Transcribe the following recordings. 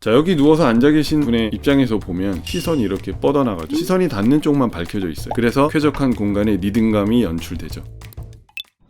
자 여기 누워서 앉아 계신 분의 입장에서 보면 시선이 이렇게 뻗어나가죠. 시선이 닿는 쪽만 밝혀져 있어요. 그래서 쾌적한 공간의 리듬감이 연출되죠.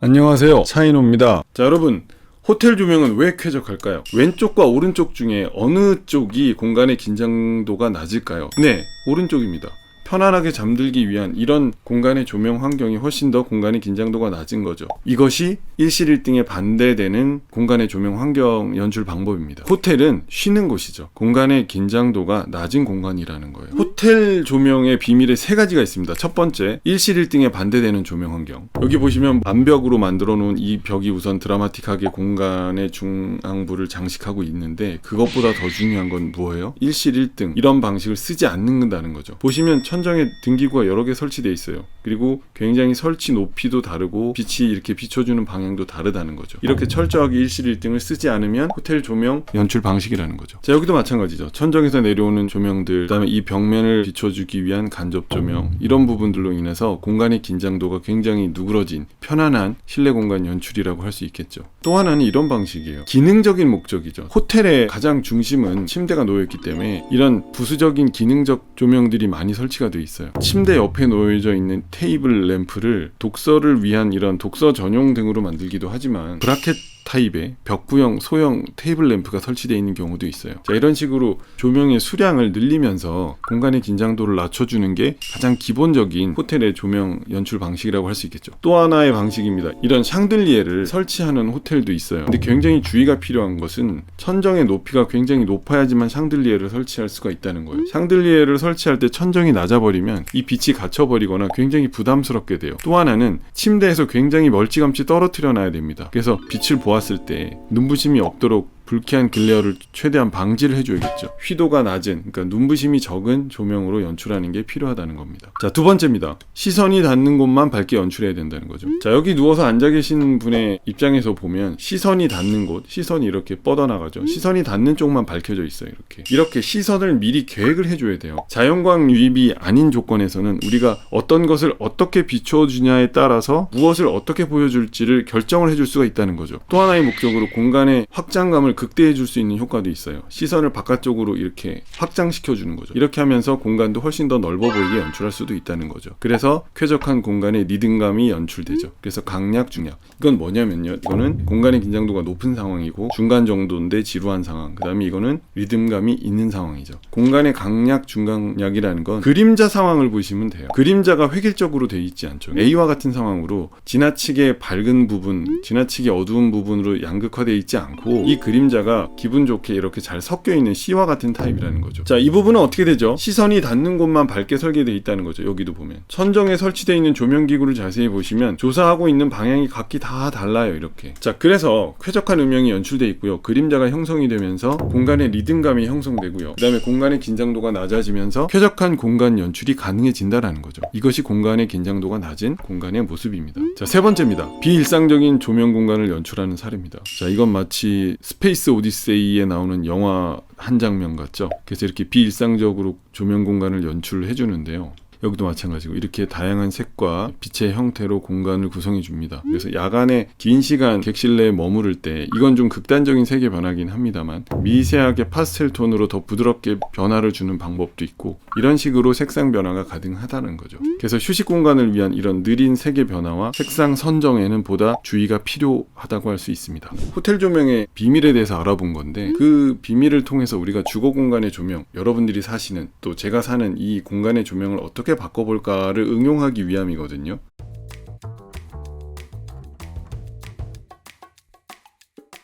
안녕하세요. 차이노입니다. 자 여러분 호텔 조명은 왜 쾌적할까요? 왼쪽과 오른쪽 중에 어느 쪽이 공간의 긴장도가 낮을까요? 네 오른쪽입니다 편안하게 잠들기 위한 이런 공간의 조명 환경이 훨씬 더 공간의 긴장도가 낮은 거죠. 이것이 일실일등에 반대되는 공간의 조명 환경 연출 방법입니다. 호텔은 쉬는 곳이죠. 공간의 긴장도가 낮은 공간이라는 거예요. 호텔 조명의 비밀에 세 가지가 있습니다. 첫 번째, 일실일등에 반대되는 조명 환경. 여기 보시면 암벽으로 만들어 놓은 이 벽이 우선 드라마틱하게 공간의 중앙부를 장식하고 있는데 그것보다 더 중요한 건 뭐예요? 일실일등 이런 방식을 쓰지 않는다는 거죠. 보시면 천 정에 등기구가 여러 개 설치되어 있어요. 그리고 굉장히 설치 높이도 다르고 빛이 이렇게 비춰주는 방향도 다르다는 거죠. 이렇게 철저하게 일실일등을 쓰지 않으면 호텔 조명 연출 방식이라는 거죠. 자 여기도 마찬가지죠. 천정에서 내려오는 조명들, 그다음에 이 벽면을 비춰주기 위한 간접 조명 이런 부분들로 인해서 공간의 긴장도가 굉장히 누그러진 편안한 실내 공간 연출이라고 할 수 있겠죠. 또 하나는 이런 방식이에요. 기능적인 목적이죠. 호텔의 가장 중심은 침대가 놓여 있기 때문에 이런 부수적인 기능적 조명들이 많이 설치가 돼 있어요. 침대 옆에 놓여져 있는 테이블 램프를 독서를 위한 이런 독서 전용 등으로 만들기도 하지만 브라켓 타입의 벽부형 소형 테이블 램프가 설치되어 있는 경우도 있어요. 자, 이런 식으로 조명의 수량을 늘리면서 공간의 긴장도를 낮춰주는 게 가장 기본적인 호텔의 조명 연출 방식이라고 할 수 있겠죠. 또 하나의 방식입니다. 이런 샹들리에를 설치하는 호텔도 있어요. 근데 굉장히 주의가 필요한 것은 천정의 높이가 굉장히 높아야지만 샹들리에를 설치할 수가 있다는 거예요. 샹들리에를 설치할 때 천정이 낮아버리면 이 빛이 갇혀버리거나 굉장히 부담스럽게 돼요. 또 하나는 침대에서 굉장히 멀찌감치 떨어뜨려 놔야 됩니다. 그래서 빛을 보 았을 때 눈부심이 없도록 불쾌한 글레어를 최대한 방지를 해줘야겠죠. 휘도가 낮은, 그러니까 눈부심이 적은 조명으로 연출하는 게 필요하다는 겁니다. 자, 두 번째입니다. 시선이 닿는 곳만 밝게 연출해야 된다는 거죠. 자, 여기 누워서 앉아 계신 분의 입장에서 보면 시선이 닿는 곳, 시선이 이렇게 뻗어나가죠. 시선이 닿는 쪽만 밝혀져 있어요. 이렇게. 이렇게 시선을 미리 계획을 해줘야 돼요. 자연광 유입이 아닌 조건에서는 우리가 어떤 것을 어떻게 비춰주냐에 따라서 무엇을 어떻게 보여줄지를 결정을 해줄 수가 있다는 거죠. 또 하나의 목적으로 공간의 확장감을 극대해 줄 수 있는 효과도 있어요. 시선을 바깥쪽으로 이렇게 확장시켜 주는 거죠. 이렇게 하면서 공간도 훨씬 더 넓어 보이게 연출할 수도 있다는 거죠. 그래서 쾌적한 공간의 리듬감이 연출되죠. 그래서 강약 중약. 이건 뭐냐면요. 이거는 공간의 긴장도가 높은 상황이고 중간 정도인데 지루한 상황. 그다음에 이거는 리듬감이 있는 상황이죠. 공간의 강약 중강약이라는 건 그림자 상황을 보시면 돼요. 그림자가 획일적으로 돼 있지 않죠. A와 같은 상황으로 지나치게 밝은 부분, 지나치게 어두운 부분으로 양극화되어 있지 않고 이 그림 자가 기분 좋게 이렇게 잘 섞여 있는 C와 같은 타입이라는 거죠. 자, 이 부분은 어떻게 되죠? 시선이 닿는 곳만 밝게 설계되어 있다는 거죠. 여기도 보면. 천정에 설치되어 있는 조명 기구를 자세히 보시면 조사하고 있는 방향이 각기 다 달라요. 이렇게. 자, 그래서 쾌적한 음영이 연출되어 있고요. 그림자가 형성이 되면서 공간의 리듬감이 형성되고요. 그다음에 공간의 긴장도가 낮아지면서 쾌적한 공간 연출이 가능해진다라는 거죠. 이것이 공간의 긴장도가 낮은 공간의 모습입니다. 자, 세 번째입니다. 비일상적인 조명 공간을 연출하는 사례입니다. 자, 이건 마치 스페이스 오디세이에 나오는 영화 한 장면 같죠? 그래서 이렇게 비일상적으로 조명 공간을 연출해 주는데요. 여기도 마찬가지고 이렇게 다양한 색과 빛의 형태로 공간을 구성해 줍니다. 그래서 야간에 긴 시간 객실 내에 머무를 때 이건 좀 극단적인 색의 변화긴 합니다만 미세하게 파스텔 톤으로 더 부드럽게 변화를 주는 방법도 있고 이런 식으로 색상 변화가 가능하다는 거죠. 그래서 휴식 공간을 위한 이런 느린 색의 변화와 색상 선정에는 보다 주의가 필요하다고 할 수 있습니다. 호텔 조명의 비밀에 대해서 알아본 건데 그 비밀을 통해서 우리가 주거 공간의 조명, 여러분들이 사시는 또 제가 사는 이 공간의 조명을 어떻게 바꿔볼까를 응용하기 위함이거든요.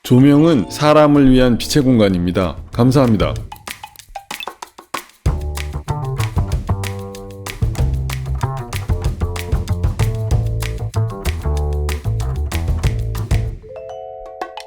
조명은 사람을 위한 빛의 공간입니다. 감사합니다.